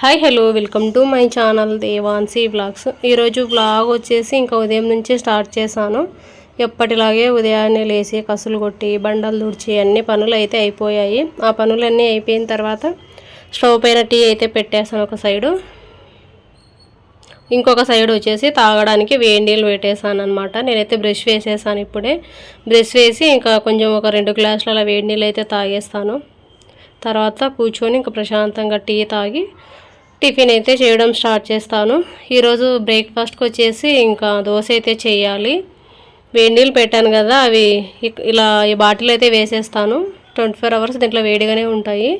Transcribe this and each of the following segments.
Hi hello welcome to my channel Devanshi vlogs ఈరోజు vlog వచ్చేసి ఇంకా ఉదయం నుంచి స్టార్ట్ చేశాను. ఎప్పటిలాగే ఉదయాన్నే లేచి కసులు కొట్టి బండలు తుడిచి అన్ని పనులు అయితే అయిపోయాయి. ఆ పనులన్నీ అయిపోయిన తర్వాత స్టవ్ పైన టీ అయితే పెట్టేసాను ఒక సైడు ఇంకొక సైడ్ వచ్చేసి తాగడానికి వేడి నీళ్ళు పెట్టేసాను అనమాట నేనైతే బ్రష్ వేసేసాను ఇప్పుడే. బ్రష్ వేసి ఇంకా కొంచెం ఒక రెండు గ్లాసుల అలా వేడి నీళ్ళు అయితే తాగేస్తాను. తర్వాత కూర్చొని ఇంకా ప్రశాంతంగా టీ తాగి టిఫిన్ అయితే చేయడం స్టార్ట్ చేస్తాను. ఈరోజు బ్రేక్ఫాస్ట్కి వచ్చేసి ఇంకా దోశ అయితే చేయాలి. వేడి నీళ్ళు పెట్టాను కదా అవి ఇలా ఈ బాటిల్ అయితే వేసేస్తాను. ట్వంటీ ఫోర్ అవర్స్ దీంట్లో వేడిగానే ఉంటాయి.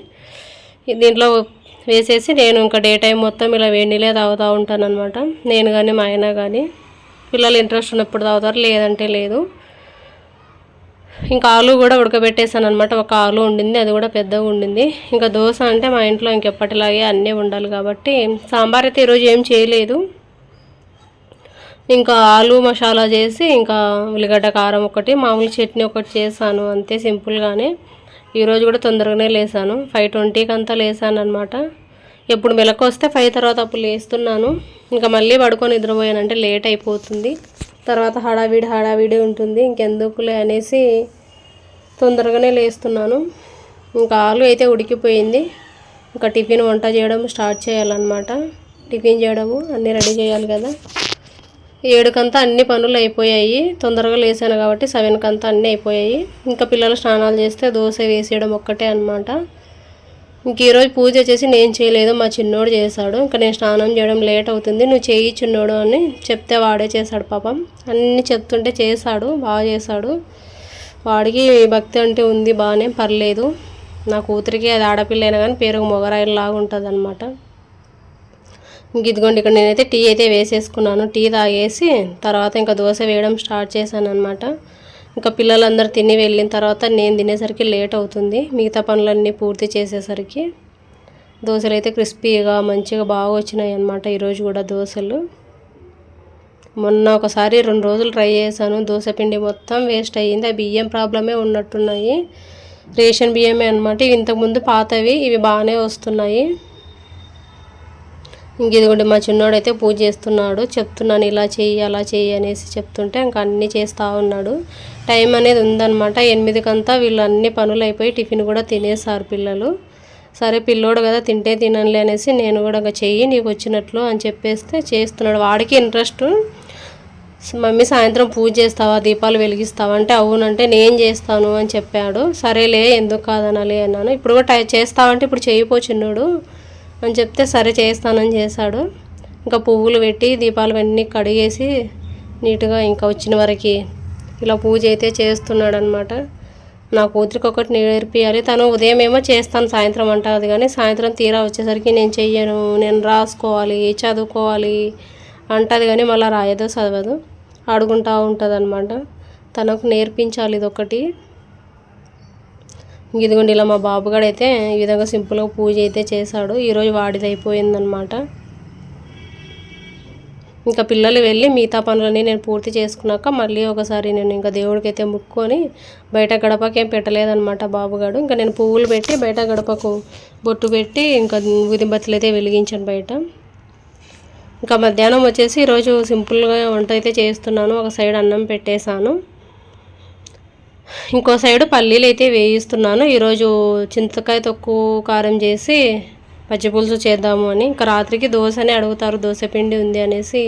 దీంట్లో వేసేసి నేను ఇంకా డే టైం మొత్తం ఇలా వేడి నీళ్ళే తాగుతూ ఉంటాను అనమాట నేను కానీ మా ఆయన కానీ పిల్లలు ఇంట్రెస్ట్ ఉన్నప్పుడు తాగుతారు లేదంటే లేదు. ఇంకా ఆలు కూడా ఉడకబెట్టేసాను అనమాట ఒక ఆలు ఉండింది అది కూడా పెద్దగా ఉండింది. ఇంకా దోశ అంటే మా ఇంట్లో ఇంకెప్పటిలాగే అన్నీ ఉండాలి కాబట్టి సాంబార్ అయితే ఈరోజు ఏం చేయలేదు. ఇంకా ఆలు మసాలా చేసి ఇంకా ఉల్లిగడ్డ కారం ఒకటి మామూలు చట్నీ ఒకటి చేశాను. అంతే సింపుల్గానే. ఈరోజు కూడా తొందరగానే లేసాను. ఫైవ్ ట్వంటీకి అంతా లేసాను అనమాట ఎప్పుడు మెలకు వస్తే ఫైవ్ తర్వాత అప్పుడు లేస్తున్నాను. ఇంకా మళ్ళీ పడుకొని నిద్రపోయానంటే లేట్ అయిపోతుంది. తర్వాత హడావిడి హడావిడి ఉంటుంది. ఇంకెందుకులే అనేసి తొందరగానే లేస్తున్నాను. ఇంకా ఆలు అయితే ఉడికిపోయింది. ఇంకా టిఫిన్ వంట చేయడం స్టార్ట్ చేయాలన్నమాట. టిఫిన్ చేయడము అన్నీ రెడీ చేయాలి కదా. ఏడుకంతా అన్ని పనులు అయిపోయాయి. తొందరగా లేసాను కాబట్టి సెవెన్కి అంతా అన్నీ అయిపోయాయి. ఇంకా పిల్లలు స్నానాలు చేస్తే దోశ వేసేయడం ఒక్కటే అనమాట ఇంక ఈరోజు పూజ చేసి నేను చేయలేదు మా చిన్నోడు చేశాడు. ఇంకా నేను స్నానం చేయడం లేట్ అవుతుంది నువ్వు చేయి చిన్నోడు అని చెప్తే వాడే చేశాడు పాపం. అన్నీ చెప్తుంటే చేశాడు బాగా చేశాడు. వాడికి భక్తి అంటే ఉంది బాగానే పర్లేదు. నా కూతురికి అది ఆడపిల్ల అయినా కానీ పేరు మొగరాయిలాగా ఉంటుంది అనమాట ఇంక ఇదిగోండి ఇక్కడ నేనైతే టీ అయితే వేసేసుకున్నాను. టీ తాగేసి తర్వాత ఇంకా దోశ వేయడం స్టార్ట్ చేశాను అనమాట ఇంకా పిల్లలందరూ తిని వెళ్ళిన తర్వాత నేను తినేసరికి లేట్ అవుతుంది. మిగతా పనులన్నీ పూర్తి చేసేసరికి దోశలు అయితే క్రిస్పీగా మంచిగా బాగా వచ్చినాయి అనమాట ఈరోజు కూడా దోశలు. మొన్న ఒకసారి రెండు రోజులు ట్రై చేశాను. దోశ పిండి మొత్తం వేస్ట్ అయ్యింది. ఆ బియ్యం ప్రాబ్లమే ఉన్నట్టున్నాయి. రేషన్ బియ్యమే అనమాట ఇవి ఇంతకుముందు పాతవి. ఇవి బాగానే వస్తున్నాయి. ఇంక మా చిన్నోడైతే పూజ చేస్తున్నాడు. చెప్తున్నాను ఇలా చెయ్యి అలా చెయ్యి అనేసి చెప్తుంటే ఇంకా అన్నీ చేస్తూ ఉన్నాడు. టైం అనేది ఉందన్నమాట. ఎనిమిదికంతా వీళ్ళు అన్ని పనులు అయిపోయి టిఫిన్ కూడా తినేసారు పిల్లలు. సరే పిల్లోడు కదా తింటే తిననులే అనేసి నేను కూడా ఇంకా చెయ్యి నీకు వచ్చినట్లు అని చెప్పేస్తే చేస్తున్నాడు. వాడికి ఇంట్రెస్ట్. మమ్మీ సాయంత్రం పూజ చేస్తావా దీపాలు వెలిగిస్తావా? అంటే అవునంటే నేను చేస్తాను అని చెప్పాడు. సరేలే ఎందుకు కాదనాలి అన్నాను. ఇప్పుడు కూడా టై చేస్తావంటే ఇప్పుడు చేయిపో చిన్నోడు. అని చెప్తే సరే చేస్తానని చేశాడు. ఇంకా పువ్వులు పెట్టి దీపాలు అన్నీ కడిగేసి నీట్గా ఇంకా వచ్చిన వరకు ఇలా పూజ అయితే చేస్తున్నాడు అనమాట నా కూతురికి ఒకటి నేర్పియాలి. తను ఉదయం ఏమో చేస్తాను సాయంత్రం అంటుంది కానీ సాయంత్రం తీరా వచ్చేసరికి నేను చెయ్యను నేను రాసుకోవాలి చదువుకోవాలి అంటది కానీ మళ్ళీ రాయదు చదవదు. అడుగుంటూ ఉంటుంది అనమాట తనకు నేర్పించాలి ఇది ఒకటి ఇదిగోండి ఇలా మా బాబుగాడు అయితే ఈ విధంగా సింపుల్గా పూజ అయితే చేశాడు. ఈరోజు వాడిది అయిపోయిందనమాట ఇంకా పిల్లలు వెళ్ళి మిగతా పనులన్నీ నేను పూర్తి చేసుకున్నాక మళ్ళీ ఒకసారి నేను ఇంకా దేవుడికి అయితే ముక్కొని బయట గడపకి ఏం పెట్టలేదన్నమాట బాబుగాడు. ఇంకా నేను పువ్వులు పెట్టి బయట గడపకు బొట్టు పెట్టి ఇంకా ఊదిబత్తులు అయితే వెలిగించాను బయట. ఇంకా మధ్యాహ్నం వచ్చేసి ఈరోజు సింపుల్గా వంట అయితే చేస్తున్నాను. ఒక సైడ్ అన్నం పెట్టేశాను. ఇంకో సైడు పల్లీలు అయితే వేయిస్తున్నాను. ఈరోజు చింతకాయ తొక్కు కారం చేసి పచ్చిపులుసు చేద్దాము అని. ఇంకా రాత్రికి దోశనే అడుగుతారు దోశ పిండి ఉంది అనేసి.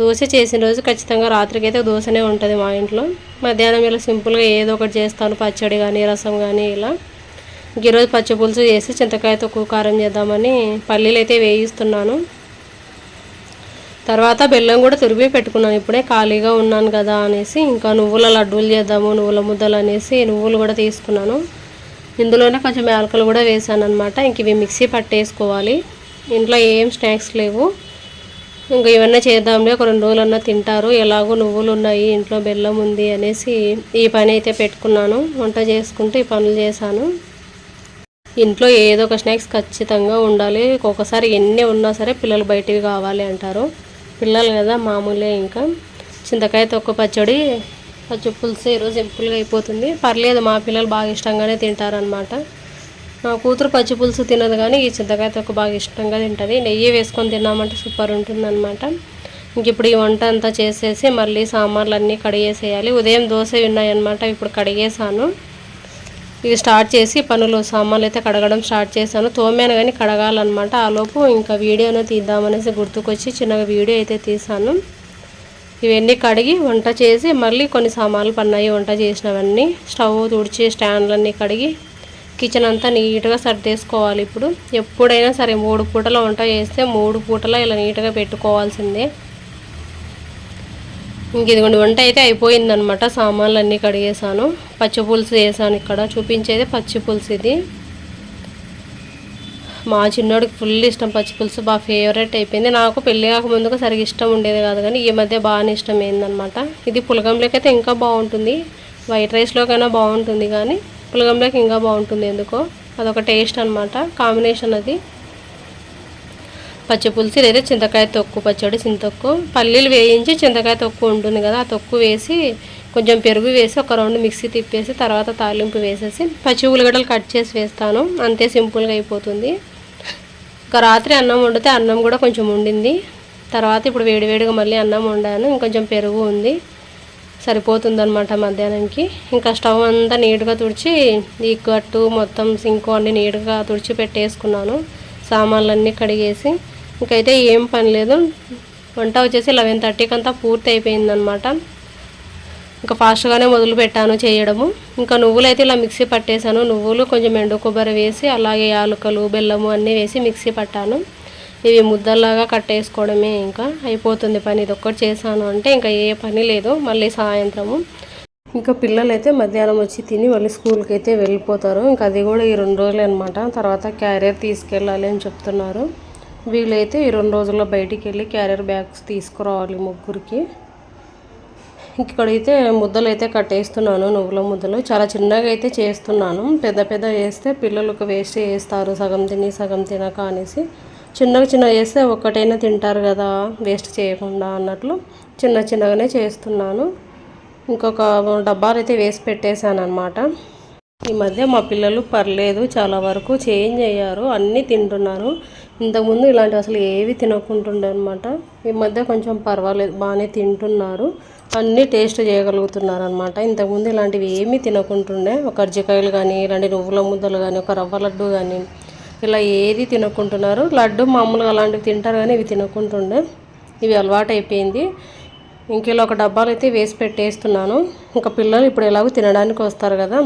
దోశ చేసిన రోజు ఖచ్చితంగా రాత్రికి అయితే దోశనే ఉంటుంది మా ఇంట్లో. మధ్యాహ్నం ఇలా సింపుల్గా ఏదో ఒకటి చేస్తాను పచ్చడి కానీ రసం కానీ ఇలా. ఇంక ఈరోజు పచ్చిపులుసు చేసి చింతకాయ తొక్కు కారం చేద్దామని పల్లీలు అయితే వేయిస్తున్నాను. తర్వాత బెల్లం కూడా తురిమి పెట్టుకున్నాను. ఇప్పుడే ఖాళీగా ఉన్నాను కదా అనేసి ఇంకా నువ్వుల లడ్డూలు చేద్దాము నువ్వుల ముద్దలు అనేసి నువ్వులు కూడా తీసుకున్నాను. ఇందులోనే కొంచెం యాలకలు కూడా వేసాను అనమాట ఇంక ఇవి మిక్సీ పట్టేసుకోవాలి. ఇంట్లో ఏం స్నాక్స్ లేవు. ఇంకా ఇవన్నీ చేద్దాంలే ఒక రెండు రోజులన్నా తింటారు. ఎలాగో నువ్వులు ఉన్నాయి ఇంట్లో బెల్లం ఉంది అనేసి ఈ పని అయితే పెట్టుకున్నాను. వంట చేసుకుంటూ ఈ పనులు చేశాను. ఇంట్లో ఏదో ఒక స్నాక్స్ ఖచ్చితంగా ఉండాలి. ఒక్కొక్కసారి ఎన్ని ఉన్నా సరే పిల్లలు బయటివి కావాలి అంటారు. పిల్లలు కదా మామూలే ఇంకా. చింతకాయ తొక్క పచ్చడి పచ్చి పులుసు ఈరోజు సింపుల్గా అయిపోతుంది. పర్లేదు మా పిల్లలు బాగా ఇష్టంగానే తింటారనమాట నా కూతురు పచ్చి పులుసు తినదు కానీ ఈ చింతకాయ తొక్క బాగా ఇష్టంగా తింటుంది. నెయ్యి వేసుకొని తిన్నామంటే సూపర్ ఉంటుందన్నమాట. ఇంక ఇప్పుడు ఈ వంట అంతా చేసేసి మళ్ళీ సామాన్లు అన్నీ కడిగేసేయాలి. ఉదయం దోశ ఉన్నాయన్నమాట ఇప్పుడు కడిగేసాను ఇవి స్టార్ట్ చేసి పనులు సామాన్లు అయితే కడగడం స్టార్ట్ చేశాను. తోమాను కానీ కడగాలన్నమాట. ఆలోపు ఇంకా వీడియోను తీద్దామనేసి గుర్తుకొచ్చి చిన్నగా వీడియో అయితే తీసాను ఇవన్నీ కడిగి వంట చేసి మళ్ళీ కొన్ని సామాన్లు పన్నాయి వంట చేసినవన్నీ స్టవ్ తుడిచి స్టాండ్లన్నీ కడిగి కిచెన్ అంతా నీట్గా సర్దేసుకోవాలి ఇప్పుడు. ఎప్పుడైనా సరే మూడు పూటల వంట చేస్తే మూడు పూటల ఇలా నీట్గా పెట్టుకోవాల్సిందే. ఇంక ఇదిగోండి వంట అయితే అయిపోయిందనమాట సామాన్లు అన్నీ కడిగేసాను పచ్చి పులుసు వేసాను ఇక్కడ. చూపించేది పచ్చి పులుసు ఇది. మా చిన్నోడికి ఫుల్ ఇష్టం పచ్చి పులుసు. బాగా ఫేవరెట్ అయిపోయింది. నాకు పెళ్ళి కాక ముందుగా సరిగ్గా ఇష్టం ఉండేది కాదు కానీ ఈ మధ్య బాగానే ఇష్టం అయిందనమాట ఇది పులగంలోకైతే అయితే ఇంకా బాగుంటుంది. వైట్ రైస్లోకైనా బాగుంటుంది కానీ పులగంలోకి ఇంకా బాగుంటుంది ఎందుకో. అదొక టేస్ట్ అనమాట కాంబినేషన్ అది. పచ్చిపులుసు లేదా చింతకాయ తొక్కు పచ్చడి చింతొక్కు. పల్లీలు వేయించి చింతకాయ తొక్కు ఉంటుంది కదా ఆ తొక్కు వేసి కొంచెం పెరుగు వేసి ఒక రౌండ్ మిక్సీ తిప్పేసి తర్వాత తాలింపు వేసేసి పచ్చి ఉల్లిగడ్డలు కట్ చేసి వేస్తాను. అంతే సింపుల్గా అయిపోతుంది. ఒక రాత్రి అన్నం వండితే అన్నం కూడా కొంచెం ఉండింది. తర్వాత ఇప్పుడు వేడివేడిగా మళ్ళీ అన్నం వండాను. ఇంకొంచెం పెరుగు ఉంది. సరిపోతుందనమాట మధ్యాహ్నంకి. ఇంకా స్టవ్ అంతా నీట్గా తుడిచి ఈ గట్టు మొత్తం సింకు అన్ని నీట్గా తుడిచి పెట్టేసుకున్నాను. సామాన్లన్నీ కడిగేసి ఇంకైతే ఏం పని లేదు. వంట వచ్చేసి లెవెన్ థర్టీకి అంతా పూర్తి అయిపోయిందనమాట ఇంకా ఫాస్ట్గానే మొదలు పెట్టాను చేయడము. ఇంకా నువ్వులు అయితే ఇలా మిక్సీ పట్టేశాను. నువ్వులు కొంచెం ఎండు కొబ్బరి వేసి అలాగే యాలకలు బెల్లము అన్నీ వేసి మిక్సీ పట్టాను. ఇవి ముద్దల్లాగా కట్టేసుకోవడమే ఇంకా. అయిపోతుంది పని. ఇది ఒక్కటి చేశాను అంటే ఇంకా ఏ పని లేదు. మళ్ళీ సాయంత్రము. ఇంకా పిల్లలైతే మధ్యాహ్నం వచ్చి తిని మళ్ళీ స్కూల్కి అయితే వెళ్ళిపోతారు. ఇంకా అది కూడా ఈ రెండు రోజులు అనమాట తర్వాత క్యారియర్ తీసుకెళ్ళాలి అని చెప్తున్నారు. వీళ్ళైతే ఈ రెండు రోజుల్లో బయటికి వెళ్ళి క్యారియర్ బ్యాగ్స్ తీసుకురావాలి ముగ్గురికి. ఇక్కడైతే ముద్దలు అయితే కట్టేస్తున్నాను నువ్వుల ముద్దలు. చాలా చిన్నగా అయితే చేస్తున్నాను. పెద్ద పెద్ద వేస్తే పిల్లలకు వేస్ట్ చేస్తారు సగం తిని సగం తినక అనేసి. చిన్నగా చిన్నగా చేస్తే ఒక్కటైనా తింటారు కదా వేస్ట్ చేయకుండా అన్నట్లు చిన్న చిన్నగానే చేస్తున్నాను. ఇంకొక డబ్బాలు అయితే వేసి పెట్టేశాను అనమాట ఈ మధ్య మా పిల్లలు పర్లేదు చాలా వరకు చేంజ్ అయ్యారు అన్నీ తింటున్నారు. ఇంతకుముందు ఇలాంటివి అసలు ఏవి తినకుంటుండే అనమాట ఈ మధ్య కొంచెం పర్వాలేదు బాగానే తింటున్నారు. అన్నీ టేస్ట్ చేయగలుగుతున్నారు అనమాట ఇంతకుముందు ఇలాంటివి ఏమీ తినకుంటుండే. ఒక కర్జికాయలు కానీ ఇలాంటి నువ్వుల ముద్దలు కానీ ఒక రవ్వ లడ్డు కానీ ఇలా ఏది తినకుంటున్నారు. లడ్డు మామూలుగా అలాంటివి తింటారు కానీ ఇవి తినకుంటుండే. ఇవి అలవాటు అయిపోయింది ఇంక ఇలా ఒక డబ్బాలు అయితే వేసి పెట్టేస్తున్నాను. ఇంకా పిల్లలు ఇప్పుడు ఎలాగో తినడానికి వస్తారు కదా.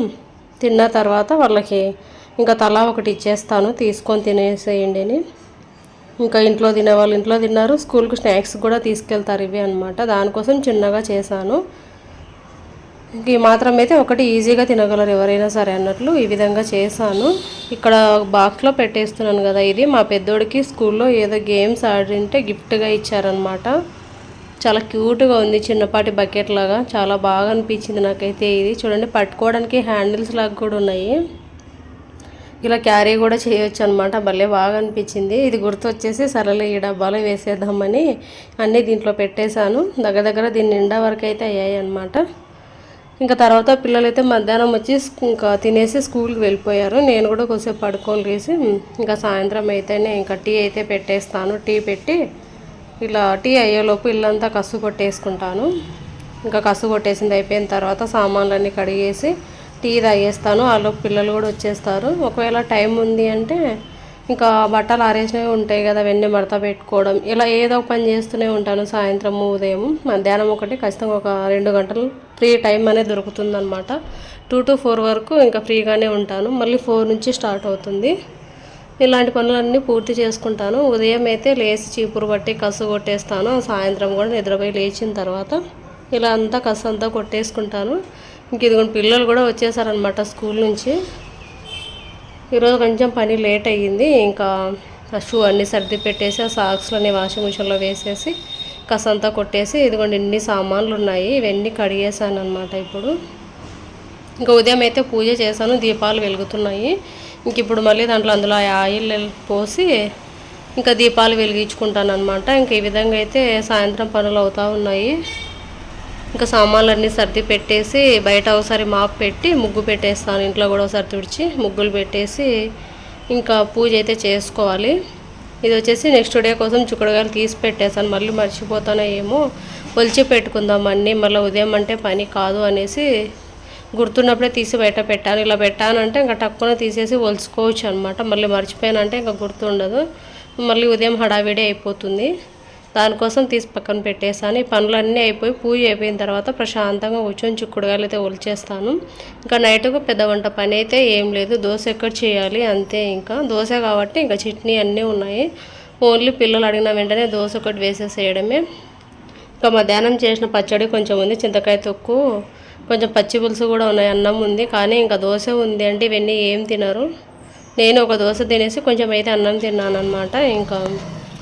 తిన్న తర్వాత వాళ్ళకి ఇంకా తలా ఒకటి ఇచ్చేస్తాను తీసుకొని తినేసేయండి అని. ఇంకా ఇంట్లో తినే వాళ్ళు ఇంట్లో తిన్నారు స్కూల్కి స్నాక్స్ కూడా తీసుకెళ్తారు ఇవి అనమాట దానికోసం చిన్నగా చేశాను. ఇంక ఈ మాత్రం అయితే ఒకటి ఈజీగా తినగలరు ఎవరైనా సరే అన్నట్లు ఈ విధంగా చేశాను. ఇక్కడ బాక్స్లో పెట్టేస్తున్నాను కదా ఇది. మా పెద్దోడికి స్కూల్లో ఏదో గేమ్స్ ఆడింటే గిఫ్ట్గా ఇచ్చారనమాట చాలా క్యూట్గా ఉంది చిన్నపాటి బకెట్ లాగా. చాలా బాగా అనిపించింది నాకైతే ఇది. చూడండి పట్టుకోవడానికి హ్యాండిల్స్ లాగా కూడా ఉన్నాయి. ఇలా క్యారీ కూడా చేయొచ్చు అనమాట భలే బాగా అనిపించింది. ఇది గుర్తు వచ్చేసి సరళ ఈ డబ్బాలో వేసేద్దామని అన్నీ దీంట్లో పెట్టేశాను. దగ్గర దగ్గర దీని నిండా వరకు అయితే అయ్యాయి అనమాట ఇంకా తర్వాత పిల్లలైతే మధ్యాహ్నం వచ్చి ఇంకా తినేసి స్కూల్కి వెళ్ళిపోయారు. నేను కూడా కొద్దిసేపు పడుకొని లేసి ఇంకా సాయంత్రం అయితేనే ఇంకా టీ అయితే పెట్టేస్తాను. టీ పెట్టి ఇలా టీ అయ్యేలోపు ఇల్లంతా కసు కొట్టేసుకుంటాను. ఇంకా కసు కొట్టేసింది అయిపోయిన తర్వాత సామాన్లన్నీ కడిగేసి టీ తాగేస్తాను. ఆలోపు పిల్లలు కూడా వచ్చేస్తారు. ఒకవేళ టైం ఉంది అంటే ఇంకా బట్టలు ఆరేసినవి ఉంటాయి కదా అవన్నీ మడత పెట్టుకోవడం. ఇలా ఏదో ఒక పని చేస్తూనే ఉంటాను సాయంత్రం ఉదయం. మధ్యాహ్నం ఒకటి ఖచ్చితంగా ఒక రెండు గంటలు ఫ్రీ టైం అనేది దొరుకుతుందనమాట టూ టు ఫోర్ వరకు ఇంకా ఫ్రీగానే ఉంటాను. మళ్ళీ ఫోర్ నుంచి స్టార్ట్ అవుతుంది. ఇలాంటి పనులన్నీ పూర్తి చేసుకుంటాను. ఉదయం అయితే లేచి చీపురు పట్టి కసు కొట్టేస్తాను. సాయంత్రం కూడా నిద్రపోయి లేచిన తర్వాత ఇలా అంతా కసు అంతా కొట్టేసుకుంటాను. ఇంక ఇదిగోండి పిల్లలు కూడా వచ్చేసారనమాట స్కూల్ నుంచి. ఈరోజు కొంచెం పని లేట్ అయ్యింది. ఇంకా ఆ షూ అన్నీ సర్ది పెట్టేసి ఆ సాక్స్లన్నీ వాషింగ్ మిషన్లో వేసేసి కసంతా కొట్టేసి ఇదిగోండి ఇన్ని సామాన్లు ఉన్నాయి. ఇవన్నీ కడిగేసాను అనమాట ఇప్పుడు. ఇంకా ఉదయం అయితే పూజ చేశాను. దీపాలు వెలుగుతున్నాయి. ఇంక ఇప్పుడు మళ్ళీ దాంట్లో అందులో ఆయిల్ పోసి ఇంకా దీపాలు వెలిగించుకుంటాను అనమాట ఇంక ఈ విధంగా అయితే సాయంత్రం పనులు అవుతూ ఉన్నాయి. ఇంకా సామాన్లు అన్నీ సర్ది పెట్టేసి బయట ఒకసారి మాప్ పెట్టి ముగ్గు పెట్టేస్తాను. ఇంట్లో కూడా ఒకసారి తుడిచి ముగ్గులు పెట్టేసి ఇంకా పూజ అయితే చేసుకోవాలి. ఇది వచ్చేసి నెక్స్ట్ డే కోసం చుక్కడగాయలు తీసి పెట్టేశాను. మళ్ళీ మర్చిపోతానో ఏమో ఒలిచి పెట్టుకుందాం అన్నీ. మళ్ళీ ఉదయం అంటే పని కాదు అనేసి గుర్తున్నప్పుడే తీసి బయట పెట్టాను ఇలా పెట్టానంటే ఇంకా టక్కున తీసేసి ఒలుచుకోవచ్చు అనమాట మళ్ళీ మర్చిపోయానంటే ఇంకా గుర్తుండదు. మళ్ళీ ఉదయం హడావిడి అయిపోతుంది. దానికోసం తీసి పక్కన పెట్టేసాను ఈ పనులన్నీ అయిపోయి పూజ అయిపోయిన తర్వాత ప్రశాంతంగా కూర్చొని చిక్కుడుగాయలు అయితే ఒలిచేస్తాను. ఇంకా నైట్కు పెద్ద వంట పని అయితే ఏం లేదు. దోశ ఎక్కడ చేయాలి? అంతే ఇంకా. దోశ కాబట్టి ఇంకా చట్నీ అన్నీ ఉన్నాయి. ఓన్లీ పిల్లలు అడిగిన వెంటనే దోశ ఒకటి వేసేసేయడమే. ఇంకా మధ్యాహ్నం చేసిన పచ్చడి కొంచెం ఉంది. చింతకాయ తొక్కు కొంచెం పచ్చి పులుసు కూడా ఉన్నాయి అన్నం ఉంది. కానీ ఇంకా దోశ ఉంది అంటే ఇవన్నీ ఏం తినరు. నేను ఒక దోశ తినేసి కొంచెం అయితే అన్నం తిన్నాను అనమాట ఇంకా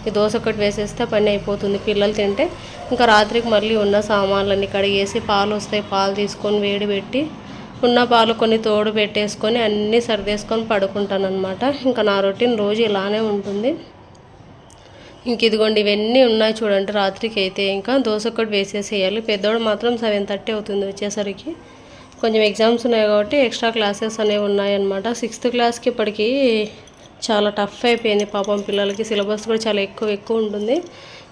ఈ దోశ ఒకటి వేసేస్తే పని అయిపోతుంది పిల్లలు తింటే. ఇంకా రాత్రికి మళ్ళీ ఉన్న సామాన్లన్నీ కడిగేసి పాలు వస్తాయి పాలు తీసుకొని వేడి పెట్టి ఉన్న పాలు కొన్ని తోడు పెట్టేసుకొని అన్నీ సర్దేసుకొని పడుకుంటాను అనమాట ఇంకా నా రొటీన్ రోజు ఇలానే ఉంటుంది. ఇంక ఇదిగోండి ఇవన్నీ ఉన్నాయి చూడండి రాత్రికి అయితే ఇంకా దోశ కూడా వేసేసేయాలి. పెద్దోడు మాత్రం సెవెన్ థర్టీ అవుతుంది వచ్చేసరికి. కొంచెం ఎగ్జామ్స్ ఉన్నాయి కాబట్టి ఎక్స్ట్రా క్లాసెస్ అనేవి ఉన్నాయన్నమాట. సిక్స్త్ క్లాస్కి ఇప్పటికీ చాలా టఫ్ అయిపోయింది పాపం పిల్లలకి. సిలబస్ కూడా చాలా ఎక్కువ ఎక్కువ ఉంటుంది.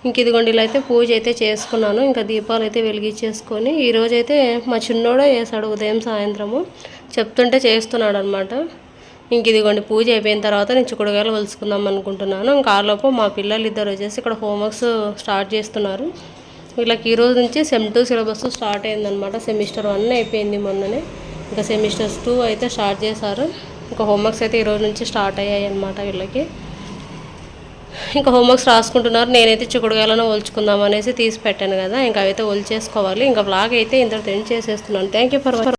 ఇంక ఇదిగోండి ఇలా అయితే పూజ అయితే చేసుకున్నాను. ఇంకా దీపాలు అయితే వెలిగించేసుకొని ఈరోజైతే మా చిన్నోడే వేసాడు ఉదయం సాయంత్రము. చెప్తుంటే చేస్తున్నాడు అనమాట ఇంక ఇదిగోండి పూజ అయిపోయిన తర్వాత నేను చిక్కుడుకాయలు వలుసుకుందాం అనుకుంటున్నాను. ఇంకా ఆలోపు మా పిల్లలు ఇద్దరు వచ్చేసి ఇక్కడ హోంవర్క్స్ స్టార్ట్ చేస్తున్నారు. వీళ్ళకి ఈరోజు నుంచి సెమ్ టూ సిలబస్ స్టార్ట్ అయిందనమాట సెమిస్టర్ వన్ అయిపోయింది మొన్ననే. ఇంకా సెమిస్టర్స్ టూ అయితే స్టార్ట్ చేశారు. ఇంకా హోంవర్క్స్ అయితే ఈరోజు నుంచి స్టార్ట్ అయ్యాయి అనమాట వీళ్ళకి. ఇంకా హోంవర్క్స్ రాసుకుంటున్నారు. నేనైతే చిక్కుడుగాయలను ఒలుచుకుందాం అనేసి తీసి పెట్టాను కదా ఇంకా అయితే ఒలిచేసుకోవాలి ఇంకా బ్లాగ్ అయితే ఇంత ఎండ్ చేసేస్తున్నాను. Thank you for